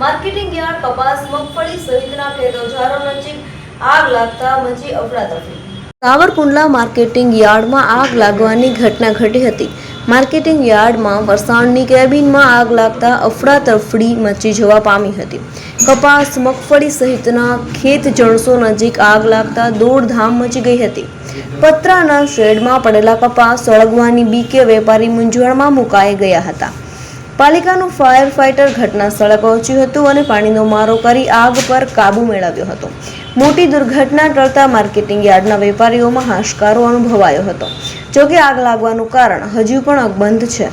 Marketing yard, કપાસ, મગફળી સહિતના ખેતોજારો નજીક આગ લાગતા મચી અફડાતફડી સાવરકુંડલા માર્કેટિંગ યાર્ડમાં આગ લાગવાની ઘટના ઘટી હતી. માર્કેટિંગ યાર્ડમાં વરસાણની કેબિનમાં આગ લાગતા અફડાતફડી મચી જવા પામી હતી. કપાસ, મગફળી સહિતના ખેત જણસો નજીક આગ લાગતા દોડધામ મચી ગઈ હતી. પતરાના શેડમાં પડેલા કપાસ સળગવાની બીકે વેપારી મૂંઝવણમાં મુકાઈ ગયા હતા. પાલિકાનું ફાયર ફાઇટર ઘટના સ્થળે પહોંચ્યું હતું અને પાણીનો મારો કરી આગ પર કાબુ મેળવ્યો હતો. મોટી દુર્ઘટના ટળતા માર્કેટિંગ યાર્ડના વેપારીઓમાં હાશકારો અનુભવાયો હતો. જોકે આગ લાગવાનું કારણ હજુ પણ અકબંધ છે.